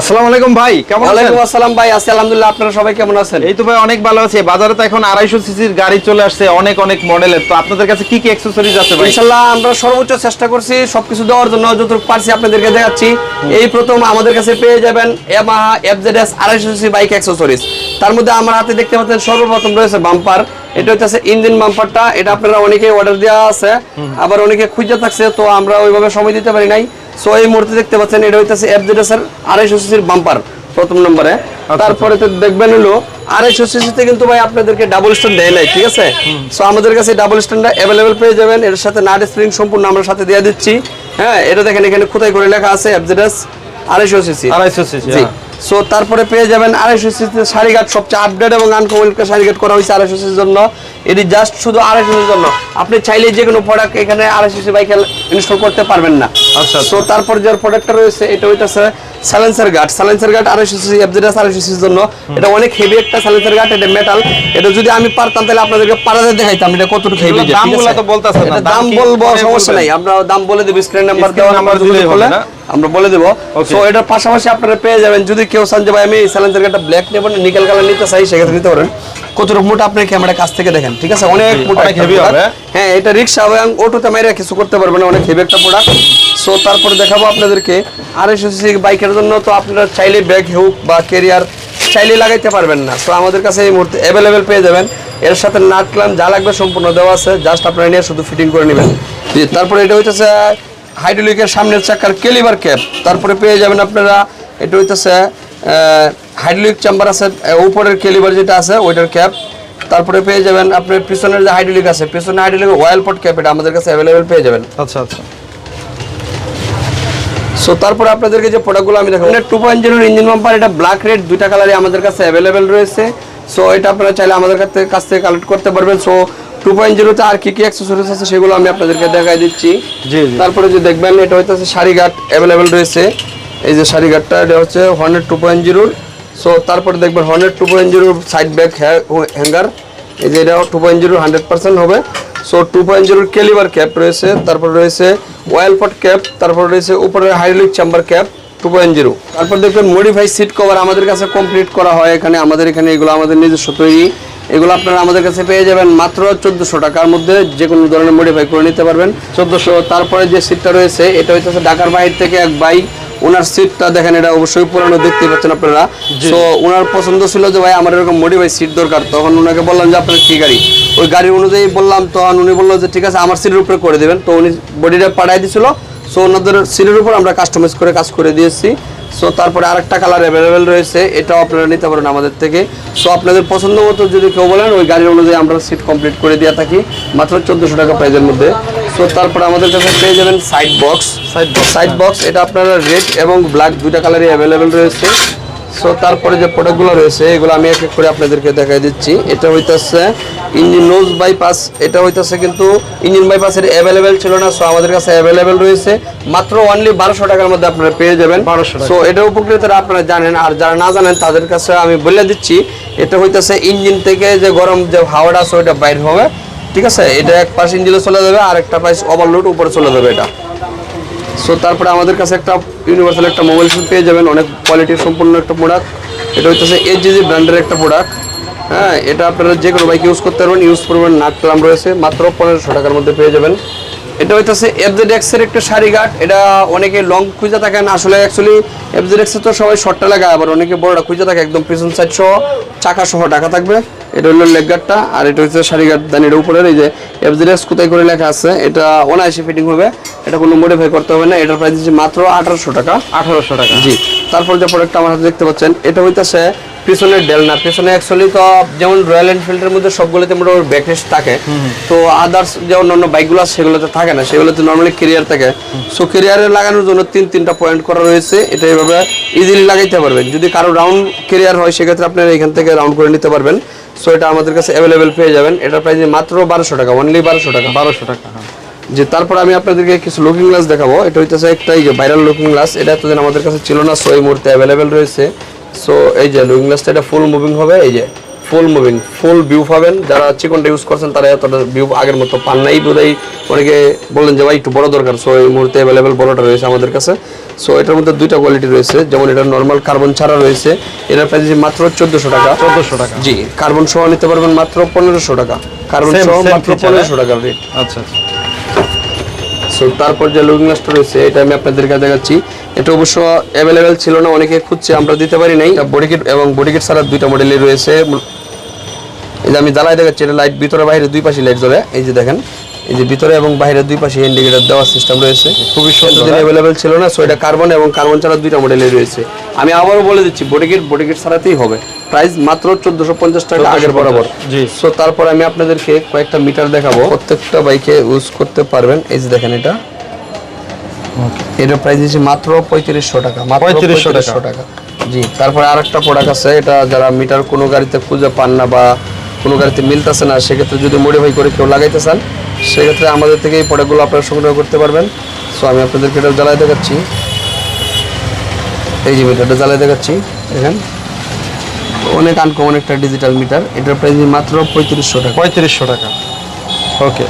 আসসালামু আলাইকুম ভাই কেমন আছেন? ওয়ালাইকুম আসসালাম ভাই আছি আলহামদুলিল্লাহ আপনারা সবাই কেমন আছেন? এই তো ভাই অনেক ভালো আছে। বাজারে তো এখন আড়াইশো সিসির গাড়ি চলে আসছে অনেক অনেক মডেলের। তো আপনাদের কাছে কি কি অ্যাক্সেসরিজ আছে ভাই? ইনশাল্লাহ আমরা সর্বোচ্চ চেষ্টা করছি সবকিছু দেওয়ার জন্য যতটুকু পারছি আপনাদেরকে দেখাচ্ছি। এই প্রথম আমাদের কাছে পেয়ে যাবেন সিসি বাইক অ্যাক্সেসরিজ তার মধ্যে আমার হাতে দেখতে পাচ্ছেন সর্বপ্রথম রয়েছে বাম্পার এটা হচ্ছে ইঞ্জিন বাম্পারটা এটা আপনারা অনেকে অর্ডার দেওয়া আছে। আবার অনেকে খুঁজে থাকছে তো আমরা ওইভাবে সময় দিতে পারি নাই। সো এই মুহূর্তে দেখতে পাচ্ছেন এটা হইতেছে এফজেডএস এর আড়াইশো সিসির বাম্পার প্রথম নম্বরে। তারপরে তো দেখবেন হলো আড়াইশো সিসিতে কিন্তু ভাই আপনাদেরকে ডাবল স্ট্যান্ড দেয় নাই ঠিক আছে? সো আমাদের কাছে ডাবল স্ট্যান্ডটা অ্যাভেলেবেল পেয়ে যাবেন। এর সাথে নাট স্প্রিং সম্পূর্ণ আমরা সাথে দিয়ে দিচ্ছি। হ্যাঁ এটা দেখেন এখানে কোথায় করে লেখা আছে এফজেডএস আড়াইশো সিসি। আড়াইশো সিসি সো তারপরে পেয়ে যাবেন আড়াইশো সিসিতে শাড়িঘাট সবচেয়ে আপডেট এবং আনকমন শাড়িঘাট করা হয়েছে আড়াইশো সিসির জন্য। এটি জাস্ট শুধু আড়াইশো সিসির জন্য। আপনি চাইলে যে কোনো প্রোডাক্ট এখানে আড়াইশো সিসি বাইকে ইনস্টল করতে পারবেন না। আচ্ছা, সো তারপর যে প্রোডাক্টটা রয়েছে এটা হইতাছে সাইলেন্সার গার্ড সাইলেন্সার গার্ড আড়াইশো সিসি এফজেডাস আড়াইশো সিসির জন্য। এটা অনেক হেভি একটা সাইলেন্সার গার্ড এটা মেটাল এটা যদি আমি পারতাম তাহলে আপনাদেরকে পারাতে দেখাইতাম এটা কতটুকু হেভি দামগুলো তো বলতেছেন না, দাম বলব সমস্যা নাই। আমরা দাম বলে দেবো স্ক্রিন নাম্বার দেওয়া নাম্বার দিলেই হবে না? আমরা বলে দেবো. সো এটার পাশাপাশি আপনারা পেয়ে যাবেন। যদি কেউ চান যে ভাই আমি সাইলেন্সার গার্ডটা ব্ল্যাক নেবেন নিকেল কালার নিতে চাই সেক্ষেত্রে নিতে পারেন। কতটুকু মোটা আপনি ক্যামেরা কাছ থেকে দেখেন ঠিক আছে? অনেক মোটা product। হবে। হ্যাঁ এটা রিক্সা এবং অটোতে মাইরা কিছু করতে পারবেন না অনেক হেভি একটা প্রোডাক্ট সো তারপরে দেখাবো আপনাদেরকে আড়াইশো সিসি বাইকের জন্য। তো আপনারা চাইলে ব্যাগ হোক বা কেরিয়ার চাইলে লাগাইতে পারবেন না। সো আমাদের কাছে এই মুহূর্তে অ্যাভেলেবেল পেয়ে যাবেন। এর সাথে নাট ক্লাম যা লাগবে সম্পূর্ণ দেওয়া আছে। জাস্ট আপনারা নিয়ে শুধু ফিটিং করে নেবেন। তারপরে এটা হইতেছে হাইড্রোলিকের সামনের চাকার কেলিভার ক্যাপ তারপরে পেয়ে যাবেন আপনারা এটা হইতেছে হাইড্রোলিক চেম্বার আছে উপরের কেলিভার যেটা আছে ওইটার ক্যাপ তারপরে পেয়ে যাবেন আপনার পিছনের যে হাইড্রোলিক আছে পিছনে হাইড্রোলিক অয়েল পট ক্যাপ এটা আমাদের কাছে অ্যাভেলেবেল পেয়ে যাবেন। আচ্ছা আচ্ছা। সো তারপরে আপনাদেরকে যে প্রোডাক্টগুলো আমি দেখাবো টু পয়েন্ট জিরোর ইঞ্জিন বাম্পার এটা ব্ল্যাক রেড দুইটা কালারই আমাদের কাছে অ্যাভেলেবেল রয়েছে। সো এটা আপনারা চাইলে আমাদের কাছ থেকে কাছ থেকে কালেক্ট করতে পারবেন। সো টু পয়েন্ট জিরোতে আর কি কি অ্যাক্সেসরিজ আছে সেগুলো আমি আপনাদেরকে দেখাই দিচ্ছি। তারপরে যে দেখবেন এটা হইতেছে শাড়িঘাট অ্যাভেলেবেল রয়েছে। এই যে শাড়িঘাটটা এটা হচ্ছে হর্নেট টু পয়েন্ট জিরোর সো তারপরে দেখবেন হর্নেট টু পয়েন্ট জিরোর সাইড ব্যাগ হ্যাঙ্গার এই যে এটা two point zero hundred percent হবে। সো টু পয়েন্ট জিরোর কেলিভার ক্যাপ রয়েছে, তারপর রয়েছে ওয়েল পট ক্যাপ তারপর রয়েছে উপরে hydraulic chamber cap two point zero তারপর দেখবেন মডিফাই সিট কভার আমাদের কাছে কমপ্লিট করা হয় এখানে। আমাদের এখানে এগুলো আমাদের নিজস্ব তৈরি। এগুলো আপনারা আমাদের কাছে পেয়ে যাবেন মাত্র চোদ্দোশো টাকার মধ্যে। যে কোনো ধরনের মডিফাই করে নিতে পারবেন। চোদ্দোশো, তারপরে যে সিটটা রয়েছে, এটা হচ্ছে ঢাকার বাইরে থেকে এক ভাই ওনার সিটটা দেখেন এটা অবশ্যই পুরানো দেখতে পাচ্ছেন আপনারা। তো ওনার পছন্দ ছিল যে ভাই আমার এরকম মডিফাই সিট দরকার। তখন ওনাকে বললাম যে আপনার কি গাড়ি? ওই গাড়ি অনুযায়ী বললাম তখন উনি বলল যে ঠিক আছে আমার সিটের উপরে করে দেবেন। তো উনি বডিটা পাঠাই দিয়েছিল সো ওনাদের সিটের উপর আমরা কাস্টমাইজ করে কাজ করে দিয়েছি। সো তারপরে আরেকটা কালার অ্যাভেলেবেল রয়েছে। এটাও আপনারা নিতে পারেন আমাদের থেকে। সো আপনাদের পছন্দ মতো যদি কেউ বলেন ওই গাড়ির অনুযায়ী আমরা সিট কমপ্লিট করে দিয়ে থাকি। মাত্র চোদ্দোশো টাকা প্রাইজের মধ্যে। সো তারপর আমাদের কাছে পেয়ে যাবেন side box side box side box এটা আপনারা রেড এবং ব্ল্যাক দুইটা কালারই অ্যাভেলেবেল রয়েছে। সো তারপরে যে প্রোডাক্টগুলো রয়েছে এগুলো আমি এক এক করে আপনাদেরকে দেখাই দিচ্ছি। এটা হইতাছে ইঞ্জিন নোজ বাইপাস এটা হইতাছে কিন্তু ইঞ্জিন বাইপাসের অ্যাভেলেবেল ছিল না সো আমাদের কাছে অ্যাভেলেবেল রয়েছে। মাত্র অনলি বারোশো টাকার মধ্যে আপনারা পেয়ে যাবেন। 1200 টাকা। সো এটার উপকৃতরা আপনারা জানেন আর যারা না জানেন তাদের কাছে আমি বলে দিচ্ছি এটা হইতাছে ইঞ্জিন থেকে যে গরম যে হাওয়াটা আছে ওইটা বাইর হবে। ঠিক আছে? এটা এক পাশ ইঞ্জিনে চলে যাবে, আর একটা পাশ ওভারলোড উপরে চলে যাবে এটা। সো তারপরে আমাদের কাছে একটা ইউনিভার্সাল একটা মোবাইল ফোন পেয়ে যাবেন, অনেক কোয়ালিটির সম্পূর্ণ একটা প্রোডাক্ট এটা হচ্ছে এইচ জিজি ব্র্যান্ডের একটা প্রোডাক্ট হ্যাঁ এটা আপনারা যে কোনো বাইক ইউজ করতে পারবেন ইউজ করবেন নাট ক্লাম রয়েছে, মাত্র পনেরোশো টাকার মধ্যে পেয়ে যাবেন। এটা হইতেছে এফজেড এক্সের একটা শাড়ি গাট এটা অনেকে লং খুঁজে থাকেন আসলে অ্যাকচুয়ালি এফজেড এক্স তো সবাই শর্টটা লাগায় আবার অনেকে বড়টা খুঁজে থাকে। একদম পিছন সাইড সহ চাকা সহ ঢাকা থাকবে। এটা হলো লেগ গার্ডটা আর এটা হচ্ছে শাড়ি গার্ড দেন এটা উপরের। এই যে এফজেড এক্স কোথায় করে লেখা আছে এটা অনায়াসে ফিটিং হবে। এটা কোনো মডিফাই করতে হবে না। এটার প্রাইস হচ্ছে মাত্র আঠারোশো টাকা। আঠারোশো টাকা। জি। তারপর যে প্রোডাক্টটা আমার হাতে দেখতে পাচ্ছেন এটা হইতাছে পিছনের ডেলনা পিছনে অ্যাকচুয়ালি তো যেমন রয়্যাল এনফিল্ডের মধ্যে সবগুলোতে মোটামুটি ব্যাকরেস্ট থাকে। তো আদার্স যে অন্যান্য বাইকগুলো আছে সেগুলোতে থাকে না সেগুলোতে নর্মালি কেরিয়ার থাকে। সো কেরিয়ারে লাগানোর জন্য তিন তিনটা পয়েন্ট করা রয়েছে এটা এইভাবে ইজিলি লাগাইতে পারবেন। যদি কারও রাউন্ড কেরিয়ার হয় সেক্ষেত্রে আপনারা এখান থেকে রাউন্ড করে নিতে পারবেন। সো এটা আমাদের কাছে অ্যাভেলেবেল পেয়ে যাবেন। এটার প্রাইস মাত্র বারোশো টাকা অনলি বারোশো টাকা। বারোশো টাকা হ্যাঁ। যে তারপর আমি আপনাদেরকে কিছু লুকিং গ্লাস দেখাবো। এটা হইতেছে একটা এই যে ভাইরাল লুকিং গ্লাস এটা এতদিন আমাদের কাছে ছিল না সো এই মুহূর্তে অ্যাভেলেবেল রয়েছে। সো এই যে লুকিং গ্লাসটা এটা ফুল মুভিং হবে এই যে ফুল মুভিং ফুল ভিউ পাবেন। যারা চিকনটা ইউজ করছেন তারা এতটা ভিউ আগের মতো পান নাই বোধহয়। অনেকে বললেন যে ভাই একটু বড় দরকার। সো এই মুহূর্তে অ্যাভেলেবেল বড়টা রয়েছে আমাদের কাছে। সো এটার মধ্যে দুইটা কোয়ালিটি রয়েছে। যেমন এটা নর্মাল কার্বন ছাড়া রয়েছে। এটার প্রাইস মাত্র চোদ্দোশো টাকা। চোদ্দশো টাকা। জি কার্বন সহ নিতে পারবেন মাত্র পনেরোশো টাকা। কার্বন সহ মাত্র পনেরোশো টাকা রেট আচ্ছা আচ্ছা। সো তারপর যে লুকিং গ্লাসটা রয়েছে এটা আমি আপনাদেরকে দেখাচ্ছি। এটা অবশ্য অ্যাভেলেবেল ছিল না অনেকে খুঁজছে আমরা দিতে পারি নাই। বডি কিট এবং বডি কিট ছাড়া দুইটা মডেলই রয়েছে। এই যে আমি জ্বালাই দেখাচ্ছি এটা লাইট ভিতরে বাইরে দুই পাশে লাইট জ্বলে। এই যে দেখেন এই যে ভিতরে এবং বাইরে দুই পাশে ইন্ডিকেটর দেওয়ার সিস্টেম রয়েছে। খুবই সুন্দর? অ্যাভেলেবেল ছিল না সো এটা কার্বন এবং কার্বন ছাড়া দুইটা মডেলই রয়েছে। আমি আবারও বলে দিচ্ছি বডি কিট বডি কিট ছাড়াতেই হবে। প্রাইস মাত্র চোদ্দোশো পঞ্চাশ টাকা আগের বরাবর। জি। সো তারপর আমি আপনাদেরকে কয়েকটা মিটার দেখাবো। প্রত্যেকটা বাইকে ইউজ করতে পারবেন। এই যে দেখেন এটা। এটার প্রাইস দিচ্ছে মাত্র পঁয়ত্রিশশো টাকা। 3500 টাকা। জি তারপরে আরেকটা প্রোডাক্ট আছে। এটা যারা মিটার কোনো গাড়িতে খুঁজে পান না বা কোনো গাড়িতে মিলতেছে না সেক্ষেত্রে যদি মডিফাই করে কেউ লাগাইতে চান সেক্ষেত্রে আমাদের থেকে এই প্রোডাক্টগুলো আপনারা সংগ্রহ করতে পারবেন। সো আমি আপনাদেরকে এটা জ্বালাই দেখাচ্ছি। এই যে মিটারটা জ্বালাই দেখাচ্ছি। দেখেন। অনেক আনকমন একটা ডিজিটাল মিটার এটার প্রাইস মাত্র পঁয়ত্রিশশো টাকা। পঁয়ত্রিশশো টাকা। ওকে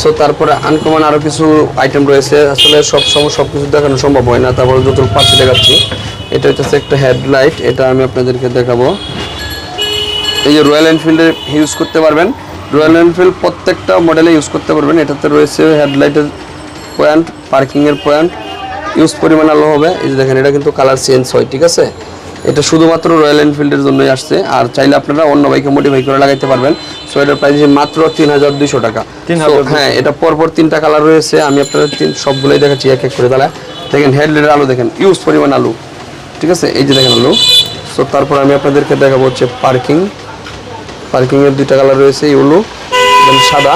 সো তারপরে আনকমন আরও কিছু আইটেম রয়েছে। আসলে সব সময় সব কিছু দেখানো সম্ভব হয় না। তারপরে যতটুকু পাচ্ছি দেখাচ্ছি এটা হচ্ছে একটা হেডলাইট এটা আমি আপনাদেরকে দেখাবো। এই যে রয়্যাল এনফিল্ডে ইউজ করতে পারবেন। রয়্যাল এনফিল্ড প্রত্যেকটা মডেলে ইউজ করতে পারবেন। এটাতে রয়েছে হেডলাইটের পয়েন্ট পার্কিংয়ের পয়েন্ট ইউজ পরিমাণ আলো হবে। এই যে দেখেন এটা কিন্তু কালার চেঞ্জ হয় ঠিক আছে? এটা শুধুমাত্র রয়্যাল এনফিল্ডের জন্যই আসছে। আর চাইলে আপনারা অন্য বাইকে মডিফাই করে লাগাইতে পারবেন। সো এটার প্রাইস মাত্র তিন হাজার দুইশো টাকা। 3200 So, হ্যাঁ এটা পরপর তিনটা কালার রয়েছে। আমি আপনাদের তিন সবগুলোই দেখাচ্ছি এক এক করে তাহলে। দেখেন হেডলাইটের আলো দেখেন ইউজ পরিমাণ আলু। ঠিক আছে? এই যে দেখেন আলু। সো তারপর আমি আপনাদেরকে দেখাবো হচ্ছে পার্কিং পার্কিংয়ের দুইটা কালার রয়েছে ইউলো সাদা।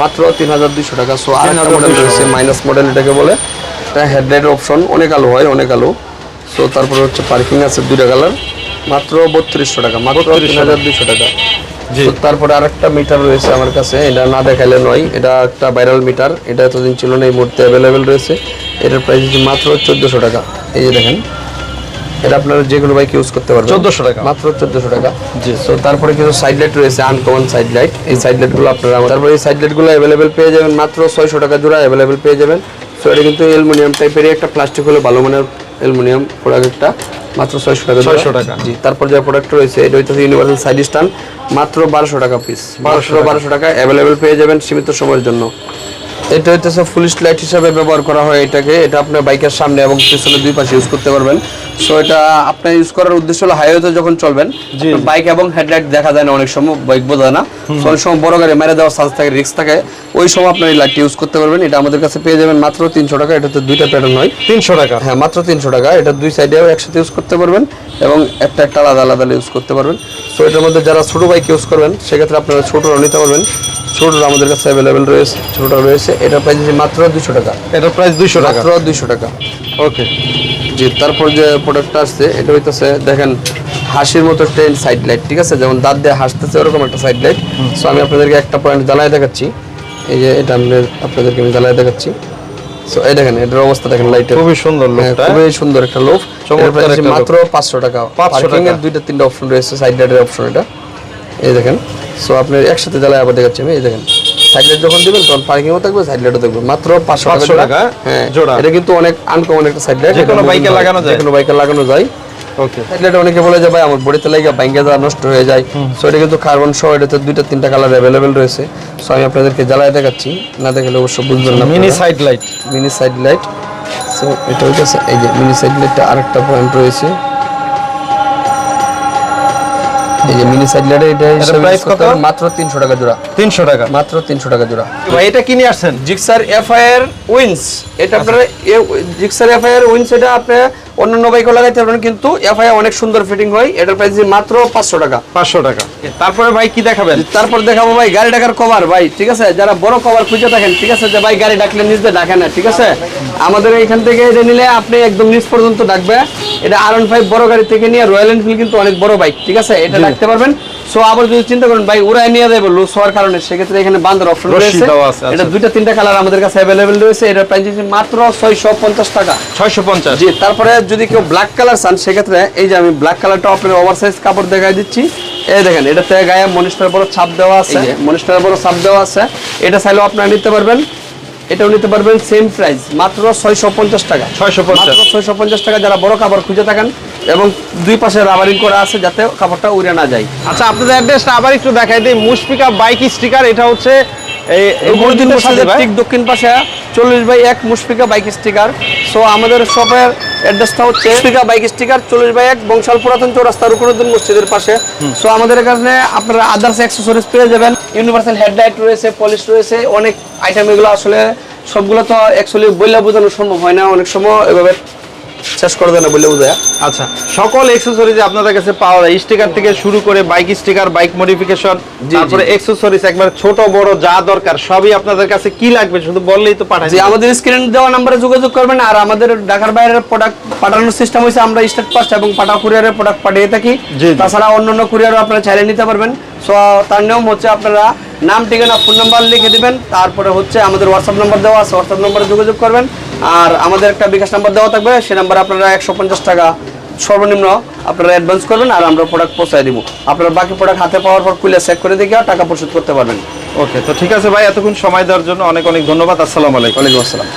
মাত্র তিন হাজার দুইশো টাকা। সো আর মডেল রয়েছে মাইনাস মডেল এটাকে বলে। এটা হেডলাইটের অপশন অনেক আলো হয় অনেক আলো। সো তারপরে হচ্ছে পার্কিং আছে দুইটা কালার মাত্র বত্রিশশো টাকা মাত্র তিন হাজার দুইশো টাকা। তারপরে আরেকটা মিটার রয়েছে আমার কাছে এটা না দেখাইলে নয় এটা একটা ভাইরাল মিটার এটা এতদিন ছিল না এই মুহূর্তে অ্যাভেলেবেল রয়েছে। এটার প্রাইস হচ্ছে মাত্র চোদ্দোশো টাকা। এই যে দেখেন এটা আপনারা যে কোনো বাইক ইউজ করতে পারবেন। 1400 টাকা। মাত্র চোদ্দোশো টাকা। জি। সো তারপরে কিছু সাইড লাইট রয়েছে আনকমন সাইড লাইট এই সাইড লাইটগুলো আপনারা তারপরে এই সাইড লাইটগুলো অ্যাভেলেবেল পেয়ে যাবেন মাত্র ছয়শো টাকা জোড়া অ্যাভেলেবেল পেয়ে যাবেন। সো এটা কিন্তু অ্যালুমিনিয়াম টাইপের একটা প্লাস্টিক হলে ভালো মানের অ্যালুমিনিয়াম প্রোডাক্ট একটা মাত্র ছয়শো টাকা ছয়শো টাকা। জি তারপর যে প্রোডাক্ট রয়েছে এটা হচ্ছে ইউনিভার্সাল সাইড স্ট্যান্ড মাত্র বারোশো টাকা পিস বারোশো বারোশো টাকা অ্যাভেলেবেল পেয়ে যাবেন সীমিত সময়ের জন্য। এটা হচ্ছে ফুল লাইট হিসাবে ব্যবহার করা হয় এটাকে। এটা আপনার বাইকের সামনে এবং পিছনে দুই পাশে ইউজ করতে পারবেন। সো এটা আপনার ইউজ করার উদ্দেশ্য হলো হাইওয়েতে যখন চলবেন। বাইক এবং হেডলাইট দেখা যায় না অনেক সময় বাইক বোঝা না। অনেক সময় বড় গাড়ি মেরে দেওয়ার চান্স থাকে রিস্ক থাকে। ওই সময় আপনার এই লাইটটি ইউজ করতে পারবেন। এটা আমাদের কাছে পেয়ে যাবেন মাত্র তিনশো টাকা। এটাতে দুইটা প্যাটার্ন হয়। তিনশো টাকা? হ্যাঁ মাত্র তিনশো টাকা। এটা দুই সাইডে একসাথে ইউজ করতে পারবেন এবং একটা একটা আলাদা আলাদা ইউজ করতে পারবেন। সো এটার মধ্যে যারা ছোটো বাইক ইউজ করবেন সেক্ষেত্রে আপনারা ছোটোটাও নিতে পারবেন। ছোটোটা আমাদের কাছে অ্যাভেলেবেল রয়েছে ছোটোটা রয়েছে এটা প্রাইস মাত্র দুশো টাকা। এটার প্রাইস দুইশো টাকা। মাত্র দুইশো টাকা। ওকে জি তারপর যে প্রোডাক্টটা আসছে এটা হইতেছে দেখেন হাসির মতো ট্রেন সাইড লাইট ঠিক আছে? যেমন দাঁত দিয়ে হাসতেছে ওরকম একটা সাইড লাইট সো আমি আপনাদেরকে একটা পয়েন্ট জ্বালায় দেখাচ্ছি। এই যে এটা আমি আপনাদেরকে আমি জ্বালায় দেখাচ্ছি। সো এই দেখেন এটার অবস্থা দেখেন লাইটের খুবই সুন্দর হ্যাঁ, লোকটা খুবই সুন্দর একটা একটা মাত্র পাঁচশো টাকা। 500 পার্কিং এর দুইটা তিনটা অপশন রয়েছে সাইড লাইটের অপশন এটা। এই দেখেন। সো আপনি একসাথে জ্বালায় আবার দেখাচ্ছি আমি এই দেখেন। সাইড যখন দিবেন তখন পার্কিংও থাকবে সাইড থাকবে। মাত্র পাঁচশো 500 টাকা হ্যাঁ জোড়া। এটা কিন্তু অনেক আনকমন একটা সাইড যে কোনো বাইকে লাগানো যায়? যে কোনো বাইকে লাগানো যায়। ওকে সাইড অনেকে বলে যে ভাই আমার বডিতে লাগে বাইকে যা নষ্ট হয়ে যায়। সো এটা কিন্তু কার্বন সহ এটাতে দুইটা তিনটা কালার অ্যাভেলেবেল রয়েছে। সো আমি আপনাদেরকে জ্বালায় দেখাচ্ছি। না দেখলে অবশ্য বুঝবেন না মিনি আপনারা। Side light mini side light so এটা হইতেছে এই যে মিনি সাইড লাইটটা আরেকটা পয়েন্ট রয়েছে। এই যে মিনি সাইড লাইট এটা কত? মাত্র তিনশো টাকা জোড়া। তিনশো টাকা। মাত্র তিনশো টাকা জোড়া। ভাই এটা কিনে আসছেন? জিক্সার এফআইআর উইন্স এটা আপনার জিক্সার এফআইআর উইন্স এটা আপনি অন্যান্য বাইকও লাগাইতে পারবেন কিন্তু এফআইআর অনেক সুন্দর ফিটিং হয়। এটার প্রাইস মাত্র পাঁচশো টাকা। পাঁচশো টাকা। তারপরে ভাই কি দেখাবেন? তারপর দেখাবো ভাই গাড়ি ডাকার কভার ভাই ঠিক আছে? যারা বড় কভার খুঁজে থাকেন ঠিক আছে? যে ভাই গাড়ি ডাকলে নিজে ডাকে না ঠিক আছে? আমাদের এইখান থেকে এটা নিলে আপনি একদম নিচ পর্যন্ত ডাকবে। এটা আর ফাইভ বড় গাড়ি থেকে নিয়ে রয়্যাল এনফিল্ড কিন্তু অনেক বড় বাইক ঠিক আছে? এটা ডাকতে পারবেন। সো আবার যদি চিন্তা করেন ভাই ওরাই নিয়ে যাবে লুজ হওয়ার কারণে সেক্ষেত্রে এখানে বান্দার অপশন রয়েছে। এটা আচ্ছা। দুইটা তিনটা কালার আমাদের কাছে অ্যাভেলেবেল রয়েছে। প্রাইস হচ্ছে মাত্র ছয়শো পঞ্চাশ টাকা। ছয়শো পঞ্চাশ। জি তারপরে যদি কেউ ব্ল্যাক কালার চান সেক্ষেত্রে এই যে আমি ব্ল্যাক কালারটা আপনার কাপড় দেখাই দিচ্ছি। এই দেখেন এটাতে গায়ে মনিস্টার বড় ছাপ দেওয়া আছে। মনিস্টার বড় ছাপ দেওয়া আছে। এটা চাইলেও আপনারা নিতে পারবেন। এটাও নিতে পারবেন সেম প্রাইস মাত্র ছয়শো পঞ্চাশ টাকা। 650 মাত্র ছয়শো পঞ্চাশ টাকা যারা বড় কাপড় খুঁজে থাকেন এবং দুই পাশে রাবারিং করা আছে যাতে কাপড়টা উড়ে না যায়। আচ্ছা আপনাদের অ্যাড্রেসটা আবার একটু দেখাই দিই। মুশফিকা বাইক স্টিকার এটা হচ্ছে এই মসজিদ মসজিদের? ঠিক দক্ষিণ পাশে চল্লিশ বাই এক মুশফিকা বাইক স্টিকার। সো আমাদের শপের অ্যাড্রেসটা হচ্ছে মুশফিকা বাইক স্টিকার চল্লিশ বাই এক বংশাল পুরাতন চৌরাস্তা রুকুনুদ্দিন মসজিদের পাশে। সো আমাদের এখানে আপনারা আদার্স অ্যাক্সেসরিজ পেয়ে যাবেন। ইউনিভার্সাল হেডলাইট রয়েছে পলিশ রয়েছে অনেক আইটেম এগুলো আসলে সবগুলো তো অ্যাকচুয়ালি বইলা বোঝানো সম্ভব হয় না। অনেক সময় এভাবে শেষ করে দেয় না বললে বোঝায় আচ্ছা সকল অ্যাকসেসরিজ আপনাদের কাছে পাওয়া যায়। স্টিকার থেকে শুরু করে বাইক স্টিকার বাইক মডিফিকেশন। তারপরে অ্যাকসেসরিজ একবার ছোট বড় যা দরকার সবই আপনাদের কাছে কি লাগবে শুধু বললেই তো পাঠাই আমাদের স্ক্রিন দেওয়া নাম্বারে যোগাযোগ করবেন আর আমাদের ঢাকার বাইরের প্রোডাক্ট পাঠানোর সিস্টেম হয়েছে আমরা স্টেট ফার্স্ট এবং পাটা কুরিয়ারের প্রোডাক্ট পাঠিয়ে থাকি। তাছাড়া অন্যান্য কুরিয়ারও আপনারা চাইলে নিতে পারবেন। সো তার নিয়ম হচ্ছে আপনারা নাম ঠিকানা ফোন নাম্বার লিখে দিবেন। তারপরে হচ্ছে আমাদের হোয়াটসঅ্যাপ নাম্বার দেওয়া আছে। হোয়াটসঅ্যাপ নাম্বারে যোগাযোগ করবেন। আর আমাদের একটা বিকাশ নাম্বার দেওয়া থাকবে সে নাম্বারে আপনারা একশো পঞ্চাশ টাকা সর্বনিম্ন আপনারা অ্যাডভান্স করবেন আর আমরা প্রোডাক্ট পৌঁছায় দিব। আপনারা বাকি প্রোডাক্ট হাতে পাওয়ার পর কুলে চেক করে দেখে টাকা পরিশোধ করতে পারবেন। ওকে তো ঠিক আছে ভাই এতক্ষণ সময় দেওয়ার জন্য অনেক অনেক ধন্যবাদ। আসসালামু আলাইকুম। ওয়ালাইকুম আসসালাম।